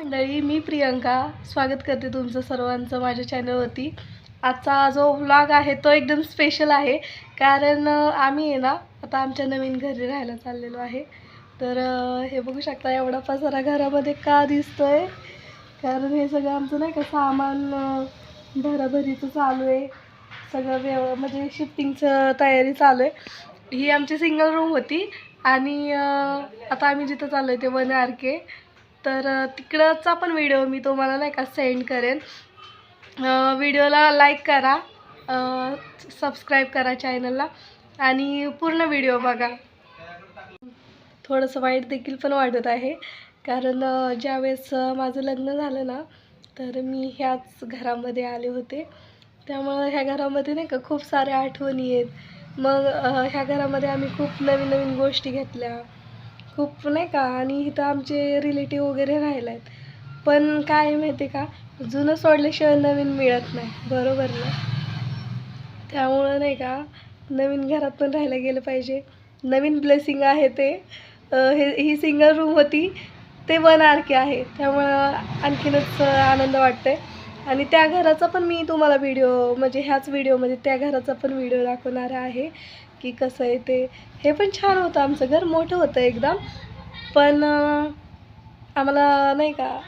मंडळी मी प्रियंका. स्वागत करते तुमचं सर्वांचं माझ्या चॅनलवरती. आजचा जो व्लॉग आहे तो एकदम स्पेशल आहे. कारण आम्ही आहे ना आता आमच्या नवीन घरी राहायला चाललेलो आहे. तर हे बघू शकता एवढा पसारा घरामध्ये का दिसतोय? कारण हे सगळं आमचं नाही का सामान भराभरीचं चालू आहे. सगळं व्यव म्हणजे शिफ्टिंगचं तयारी चालू आहे. ही आमची सिंगल रूम होती. आणि आता आम्ही जिथं चाललो आहे ते वन आर के. तर तिकडचा पण व्हिडिओ मी तुम्हाला नाही का सेंड करेन. व्हिडिओला लाईक करा सबस्क्राईब करा चॅनलला आणि पूर्ण व्हिडिओ बघा. थोडंसं वाईट देखील पण वाटत आहे कारण ज्यावेळेस माझं लग्न झालं ना तर मी ह्याच घरामध्ये आले होते. त्यामुळं ह्या घरामध्ये नाही का खूप साऱ्या आठवणी आहेत. मग ह्या घरामध्ये आम्ही खूप नवीन नवीन गोष्टी घेतल्या. खूप नाही का? आणि इथं आमचे रिलेटिव्ह वगैरे राहिले आहेत पण काय माहिती आहे का? जुनं सोडल्याशिवाय नवीन मिळत नाही. बरोबर ना? त्यामुळं नाही का? नवीन घरात पण राहायला गेलं पाहिजे. नवीन ब्लेसिंग आहे ते. हे ही सिंगल रूम होती. ते वन आर के आहे. त्यामुळं आणखीनच आनंद वाटतंय. आणि त्या घराचा पण मी तुम्हाला व्हिडिओ म्हणजे ह्याच व्हिडिओमध्ये त्या घराचा पण व्हिडिओ दाखवणार आहे. की कसं आहे ते हे पण छान होतं आमचं. घर मोठं होतं एकदम. पण आम्हाला नाही का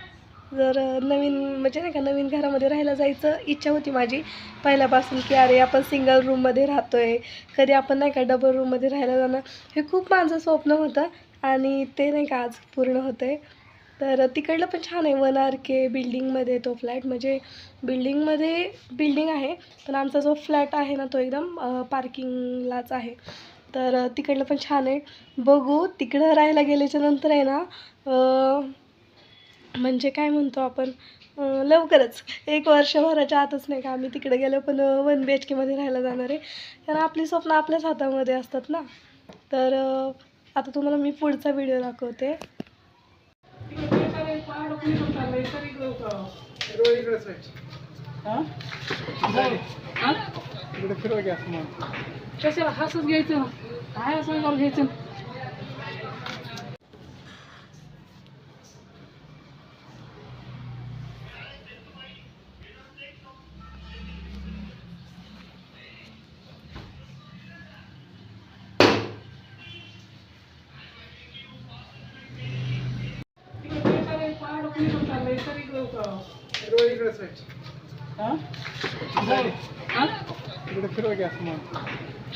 जर नवीन म्हणजे नाही का नवीन घरामध्ये राहायला जायचं इच्छा होती माझी पहिल्यापासून की अरे आपण सिंगल रूममध्ये राहतो आहे कधी आपण नाही का डबल रूममध्ये राहायला जाणं हे खूप माझं स्वप्न होतं आणि ते नाही का आज पूर्ण होतं आहे तर तिकडलं पण छान आहे. वन आर के बिल्डिंगमध्ये तो फ्लॅट म्हणजे बिल्डिंगमध्ये बिल्डिंग आहे पण आमचा जो फ्लॅट आहे ना तो एकदम पार्किंगलाच आहे. तर तिकडलं पण छान आहे. बघू तिकडं राहायला गेल्याच्यानंतर आहे ना म्हणजे काय म्हणतो आपण लवकरच. एक वर्षभराच्या आतच नाही का आम्ही तिकडे गेलो पण वन बी एच केमध्ये राहायला जाणार आहे. कारण आपली स्वप्न आपल्याच हातामध्ये असतात ना. तर आता तुम्हाला मी पुढचा व्हिडिओ दाखवते इकडे फिरवा की असं मग कशाला हसत घ्यायचं? काय असं घ्यायचं?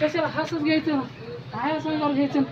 कशाला हसत घ्यायचं? काय असं घ्यायचं?